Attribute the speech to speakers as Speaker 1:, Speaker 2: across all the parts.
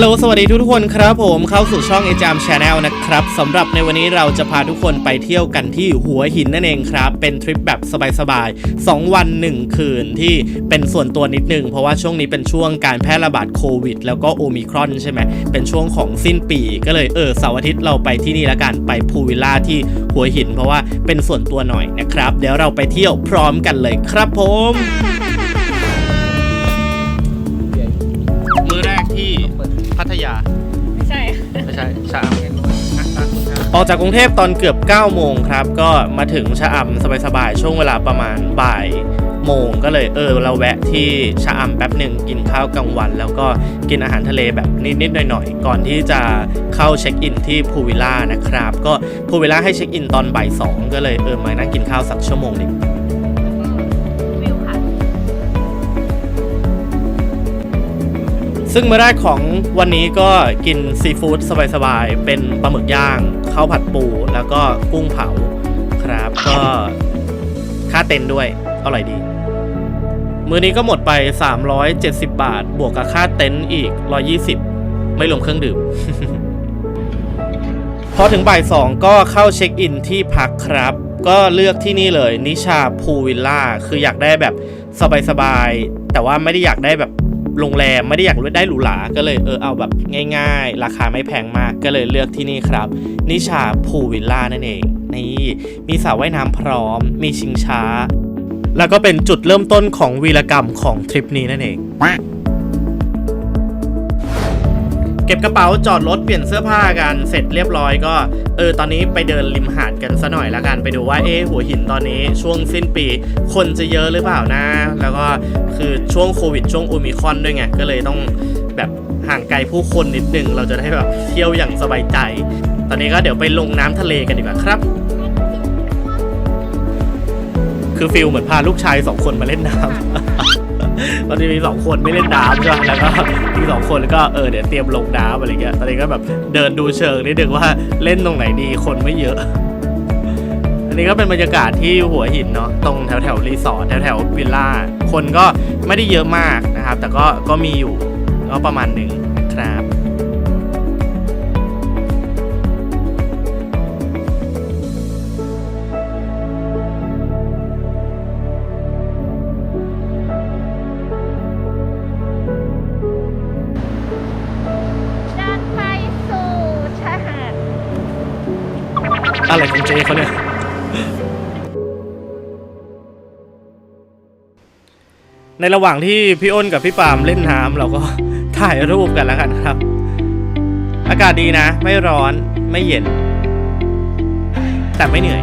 Speaker 1: ฮัลโหล สวัสดีทุกๆคนครับผมเข้าสู่ช่อง a j a m Channel นะครับสำหรับในวันนี้เราจะพาทุกคนไปเที่ยวกันที่หัวหินนั่นเองครับ เป็นทริปแบบสบายๆ 2 วัน 1 คืนที่เป็นส่วนตัวนิดนึง เพราะว่าช่วงนี้เป็นช่วงการแพร่ระบาดโควิด แล้วก็โอมิครอนใช่ไหมเป็นช่วงของสิ้นปีก็เลยเออเสาร์อาทิตย์เราไปที่นี่ละกันไปพูวิลล่าที่หัวหิน เพราะว่าเป็นส่วนตัวหน่อยนะครับ เดี๋ยวเราไปเที่ยวพร้อมกันเลยครับผม ออกจากกรุงเทพตอนเกือบ 9 โมงครับ ก็มาถึงชะอำสบายๆ ช่วงเวลาประมาณบ่ายโมงก็เลยเออเราแวะที่ชะอำแป๊บหนึ่งกินข้าวกลางวัน แล้วก็กินอาหารทะเลแบบนิดๆหน่อยๆ ก่อนที่จะเข้าเช็คอินที่พูวิลล่านะครับ ก็พูวิลล่าให้เช็คอินตอนบ่ายสองก็เลยเออมานั่งกินข้าวสักชั่วโมงหนึ่ง ซึ่งมื้อแรกของวันนี้ก็กินซีฟู้ดสบายๆ เป็นปลาหมึกย่างข้าวผัดปู แล้วก็กุ้งเผาครับ ก็ค่าเต็นด้วยอร่อยดี มื้อนี้ก็หมดไป 370 บาท บวกกับค่าเต็นท์อีก 120 ไม่รวมเครื่องดื่ม พอถึงบ่ายสองก็เข้าเช็คอินที่พักครับ ก็เลือกที่นี่เลยนิชาพูวิลล่า คืออยากได้แบบสบายๆ แต่ว่าไม่ได้อยากได้แบบ โรงแรมไม่ได้อยากได้หรูหราก็เลยเออเอาแบบง่ายๆ ราคาไม่แพงมากก็เลยเลือกที่นี่ครับ นิชาพูวิลล่านั่นเอง นี่มีสระว่ายน้ำพร้อม มีชิงช้า แล้วก็เป็นจุดเริ่มต้นของวีรกรรมของทริปนี้นั่นเอง เก็บกระเป๋าจอดรถเปลี่ยนเสื้อผ้ากันเสร็จเรียบร้อยก็ เออตอนนี้ไปเดินริมหาดกันซะหน่อยละกันไปดูว่าเอ๊ะหัวหินตอนนี้ช่วงสิ้นปี คนจะเยอะหรือเปล่านะ แล้วก็คือช่วงโควิดช่วงโอมิคอนด้วยไงก็เลยต้องแบบห่างไกลผู้คนนิดนึงเราจะได้แบบเที่ยวอย่างสบายใจ ตอนนี้ก็เดี๋ยวไปลงน้ำทะเลกันดีกว่าครับคือฟิลเหมือนพาลูกชายสองคนมาเล่นน้ำ ตอนนี้มีสองคนไม่เล่นน้ำใช่ไหมแล้วก็มีสองคนแล้วก็เออเดี๋ยวเตรียมลงน้ำอะไรเงี้ยตอนนี้ก็แบบเดินดูเชิงนิดนึงว่าเล่นตรงไหนดีคนไม่เยอะ อันนี้ก็เป็นบรรยากาศที่หัวหินเนาะตรงแถวแถวรีสอร์ทแถวแถววิลล่าคนก็ไม่ได้เยอะมากนะครับ แต่ก็ก็มีอยู่ก็ประมาณหนึ่ง อะไรของเจเขาเนี่ยในระหว่างที่พี่อ้นกับพี่ปามเล่นน้ำเราก็ถ่ายรูปกันแล้วกันครับ อากาศดีนะ ไม่ร้อนไม่เย็น แต่ไม่เหนื่อย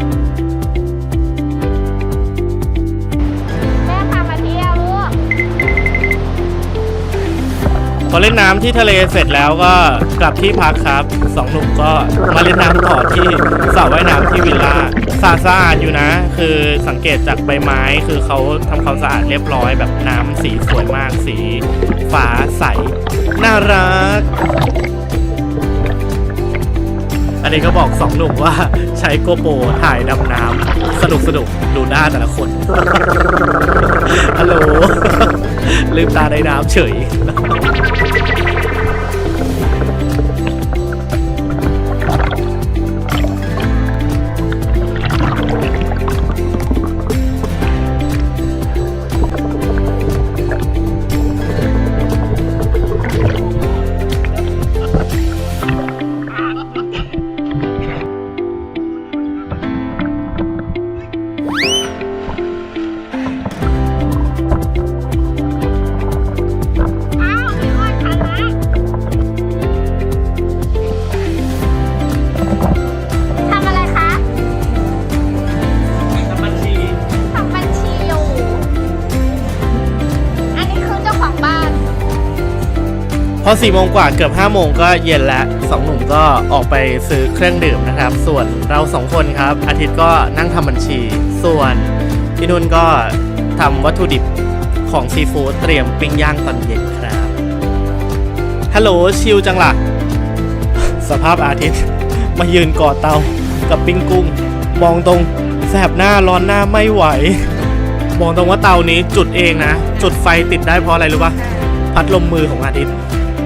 Speaker 1: อเล่นน้ำที่ทะเลเสร็จแล้วก็กลับที่พักครับสองหนุ่มก็มาเล่นน้ำต่อที่สระว่ายน้ำที่วิลล่าสะอาดสะอาดอยู่นะ คือสังเกตจากใบไม้ คือเขาทำความสะอาดเรียบร้อยแบบน้ำสีสวยมากสีฟ้าใส น่ารัก นี้ก็บอกสองหนุ่มว่าใช้โกโปรถ่ายดำน้ำสนุกสนุกดูหน้าแต่ละคนฮัลโหลลืมตาในน้ำเฉย สี่โมงกว่าเกือบห้าโมงก็เย็นแล้วสองหนุ่มก็ออกไปซื้อเครื่องดื่มนะครับ ส่วนเราสองคนครับ อาทิตย์ก็นั่งทำบัญชี ส่วนพี่นุ่นก็ทำวัตถุดิบของซีฟู้ดเตรียมปิ้งย่างตอนเย็นครับฮัลโหลชิลจังละ่ะ สภาพอาทิตย์ มายืนกอดเตากับปิ้งกุ้ง มองตรงแสบหน้าร้อนหน้าไม่ไหวมองตรงว่าเตานี้จุดเองนะ จุดไฟติดได้เพราะอะไรรู้ปะพัดลมมือของอาทิตย์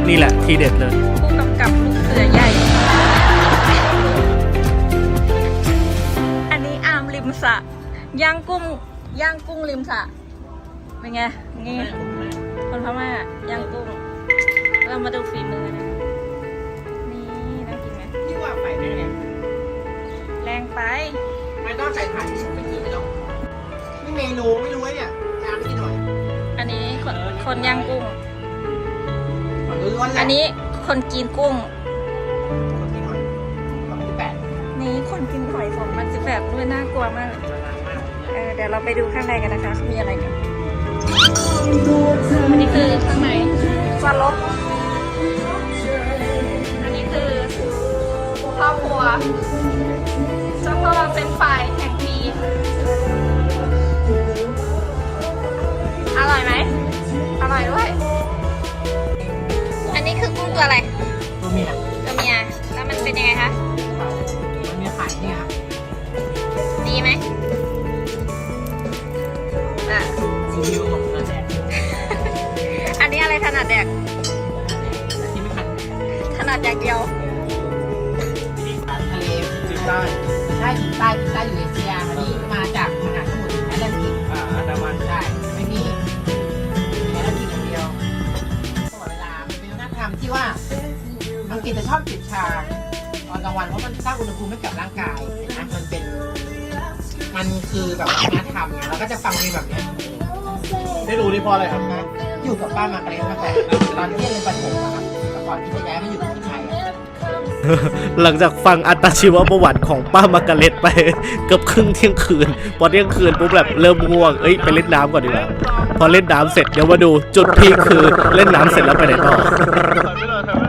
Speaker 1: นี่แหละทีเด็ดเลย
Speaker 2: ผู้กำกับลูกเสือใหญ่ อันนี้อามริมสระย่างกุ้งย่างกุ้งริมสระเป็นไง นี่ คนพม่าย่างกุ้ง เรามาดูฝีมือนะนี่น่ากินไหม
Speaker 3: ที่ว่าไฟไม่เนี่ย
Speaker 2: แรงไป
Speaker 3: ไม่ต้องใส่ถ่านที่ไม่กินไม่ต้องนี่เมนูไม่รู้ไอ้เนี่ยน้ำนิดหน่อย
Speaker 2: อันนี้คนคนย่างกุ้ง
Speaker 3: ล้วนๆเลย
Speaker 2: อันนี้คนกินกุ้ง
Speaker 3: คนนิดหน่อยสองที่แปด
Speaker 2: นี่คนกินหอยสองพันสิบแปดด้วยน่ากลัวมากเลยเออเดี๋ยวเราไปดูข้างในกันนะคะ มีอะไรกันอันนี้คือข้างในสลบอันนี้คือครอบครัวเจ้าพ่อเป็นฝ่ายแห่งปีอร่อยไหมอร่อยด้วยอันนี้คือกุ้ง ตัวอะไร
Speaker 3: ตัวเมีย
Speaker 2: ตัวเมีย แล้วมันเป็นยังไงคะ
Speaker 3: ตัวเมียขายเนี่ยครับ
Speaker 2: ดีไหมอะ
Speaker 3: ซีอิ๊วของกระแดก
Speaker 2: อันนี้อะไรถนัดแดก
Speaker 3: ที่ไม่ขัด
Speaker 2: ถนัดอย่างเดียว
Speaker 3: ทะเลจีนใต้ใช่จีนใต้จีนใต้อยู่เอเชียอัน กฤษจะชอบจิบชาตอนกลางวันเพราะมันสร้างอุณหภูมิให้กับร่างกายเห็นไหมมันเป็น มันคือแบบวัฒนธรรมไงเราก็จะฟังเพลงแบบเนี้ย
Speaker 1: ได้รู้นี่เพราะอะไรครับ
Speaker 3: นะอยู่กับป้ามาเกรซมาก่อนตอนที่เรียนประถมอะครับแต่ก่อนที่จะย้ายมาอยู่ที่ไทยอะ
Speaker 1: หลังจากฟังอัตชีวประวัติของป้ามาการเล็ตไป เกือบครึ่งเที่ยงคืน พอเที่ยงคืนปุ๊บแบบเริ่มง่วงเอ้ยไปเล่นน้ำก่อนดีกว่าพอเล่นน้ำเสร็จเดี๋ยวมาดูจุดพีคคือเล่นน้ำเสร็จแล้วไปไหนต่อ
Speaker 3: เอา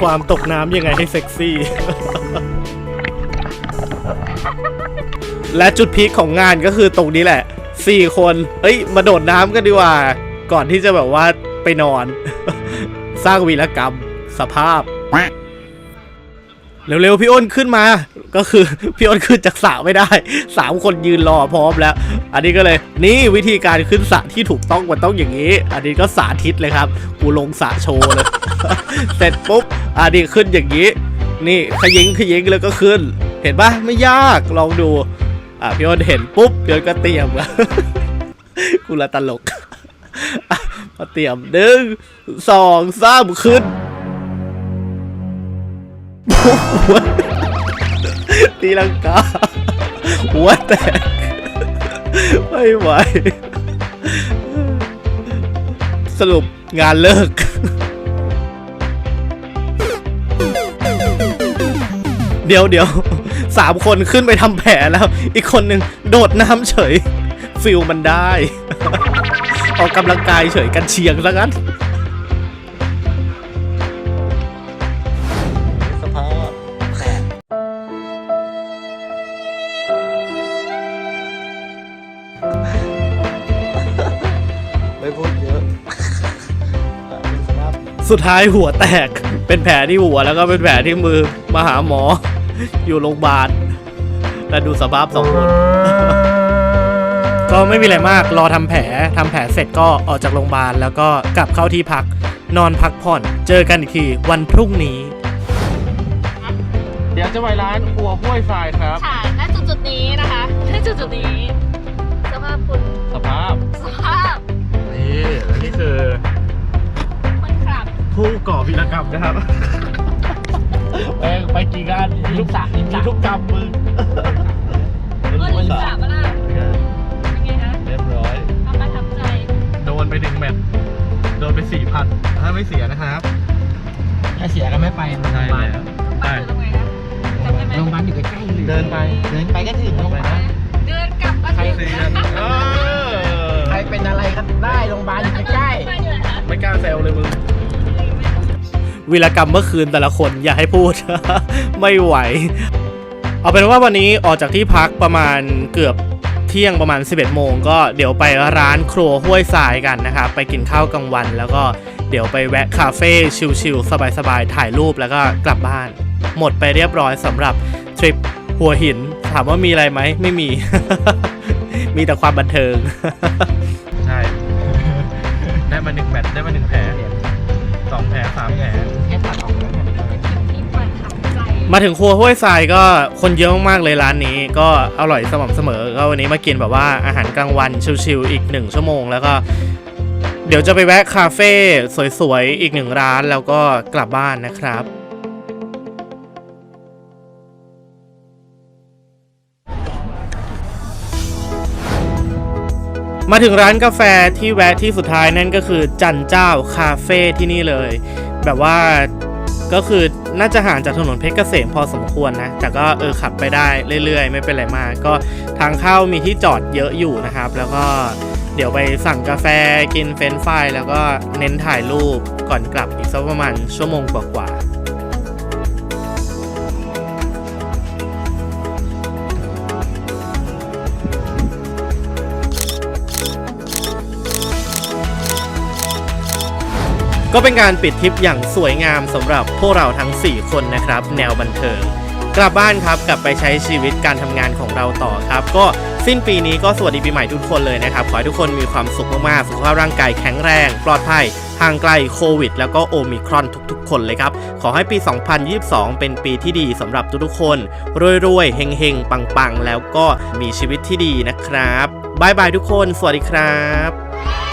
Speaker 1: ความตกน้ำยังไงให้เซ็กซี่ และจุดพีคของงานก็คือตรงนี้แหละสี่คน เอ้ย มาโดดน้ำกันดีกว่า ก่อนที่จะแบบว่าไปนอน สร้างวีรกรรมสภาพ เร็วๆพี่อ้นขึ้นมา ก็คือพี่อ้นขึ้นจากสระไม่ได้สามคนยืนรอพร้อมแล้ว อันนี้ก็เลย นี่วิธีการขึ้นสระที่ถูกต้องมันต้องอย่างนี้ อันนี้ก็สาธิตเลยครับ กูลงสระโชว์เลย เสร็จปุ๊บ อันนี้ขึ้นอย่างนี้ นี่ขยิงขยิงแล้วก็ขึ้น เห็นปะไม่ยาก ลองดู อะพี่อ้นเห็นปุ๊บพี่อ้นก็เตรียมกูละตลกมาเตรียมหนึ่งสองสามขึ้น หัวตีลังกาหัวแตกไม่ไหวสรุปงานเลิก เดี๋ยวเดี๋ยวสามคนขึ้นไปทำแผลแล้ว อีกคนหนึ่งโดดน้ำเฉย ฟิลมันได้ ออกกำลังกายเฉยกันเชียงซะงั้น สุดท้ายหัวแตก เป็นแผลที่หัวแล้วก็เป็นแผลที่มือมาหาหมอ อยู่โรงพยาบาลแล้วดูสภาพสองคนก็ไม่มีอะไรมากรอทำแผลทำแผลเสร็จก็ออกจากโรงพยาบาลแล้วก็กลับเข้าที่พัก นอนพักผ่อน เจอกันอีกทีวันพรุ่งนี้ เดี๋ยวจะไปร้านครัวห้วยทรายครับ
Speaker 2: ค่ะณจุดจุดๆนี้นะคะณจุดจุดๆนี้ สภาพคุณ
Speaker 1: สภาพ
Speaker 2: สภาพ
Speaker 1: ก่อวิรกรรมนะครับแม่งไปกี่งานมีทุกสะมีทุกกรรมมึง
Speaker 2: เออลิงสาบล่ะเป็นไงคะ
Speaker 1: เรียบร้อย
Speaker 2: ความประทับใจ
Speaker 1: โดนไปหนึ่งแมตช์โดนไปสี่พันถ้าไม่เสียนะครับ
Speaker 3: ถ้าเสียก็ไม่ไปโรงพ
Speaker 1: ใช่
Speaker 3: ยาบาล
Speaker 1: แล้ว
Speaker 2: บ้านอยู่ตรงไหนนะจำได้ไหม
Speaker 3: โรงพยาบาลอยู่ใกล้ๆเลย
Speaker 1: เดินไป
Speaker 3: เดินไปก็ถึงโรงพยาบาล
Speaker 2: เดินกลับก็
Speaker 3: ใคร
Speaker 2: ถึง
Speaker 1: เออ
Speaker 3: ใครเป็นอะไรก็ได้โรงพยาบาลอยู่ใกล้
Speaker 2: บ้านอยู่ไหนคะ
Speaker 1: ไม่กล้าแซวเลยมึง วีรกรรมเมื่อคืนแต่ละคนอย่าให้พูด ไม่ไหว เอาเป็นว่าวันนี้ออกจากที่พักประมาณเกือบเที่ยงประมาณ 11 โมงก็เดี๋ยวไปร้านครัวห้วยทรายกันนะครับไปกินข้าวกลางวัน แล้วก็เดี๋ยวไปแวะคาเฟ่ชิลๆสบายๆถ่ายรูปแล้วก็กลับบ้าน หมดไปเรียบร้อยสำหรับทริปหัวหิน ถามว่ามีอะไรไหมไม่มี มีแต่ความบันเทิง ใช่ ได้มาหนึ่งแมตช์ได้มาหนึ่งแผลสองแผลสามแผล มาถึงครัวห้วยทรายก็คนเยอะมากๆเลยร้านนี้ ก็อร่อยสม่ำเสมอก็วันนี้มากินแบบว่าอาหารกลางวันชิลๆอีกหนึ่งชั่วโมง แล้วก็เดี๋ยวจะไปแวะคาเฟ่สวยๆอีกหนึ่งร้านแล้วก็กลับบ้านนะครับมาถึงร้านกาแฟที่แวะที่สุดท้ายนั่นก็คือจันเจ้าคาเฟ่ที่นี่เลย แบบว่า ก็คือน่าจะห่างจากถนนเพชรเกษมพอสมควรนะ แต่ก็เออขับไปได้เรื่อยๆ ไม่เป็นไรมาก ก็ทางเข้ามีที่จอดเยอะอยู่นะครับ แล้วก็เดี๋ยวไปสั่งกาแฟกินเฟรนช์ฟรายแล้วก็เน้นถ่ายรูปก่อนกลับอีกสักประมาณชั่วโมงกว่าๆ ก็เป็นการปิดทริปอย่างสวยงามสำหรับพวกเราทั้ง 4 คนนะครับ แนวบันเทิง กลับบ้านครับกลับไปใช้ชีวิตการทำงานของเราต่อครับ ก็สิ้นปีนี้ก็สวัสดีปีใหม่ทุกคนเลยนะครับ ขอให้ทุกคนมีความสุขมากๆสุขภาพร่างกายแข็งแรง ปลอดภัยห่างไกลโควิด แล้วก็โอมิครอนทุกๆ คนเลยครับ ขอให้ปี 2022 เป็นปีที่ดีสำหรับทุกๆคนรวยๆเฮงๆ ปังๆ แล้วก็มีชีวิตที่ดีนะครับบายบายทุกคน สวัสดีครับ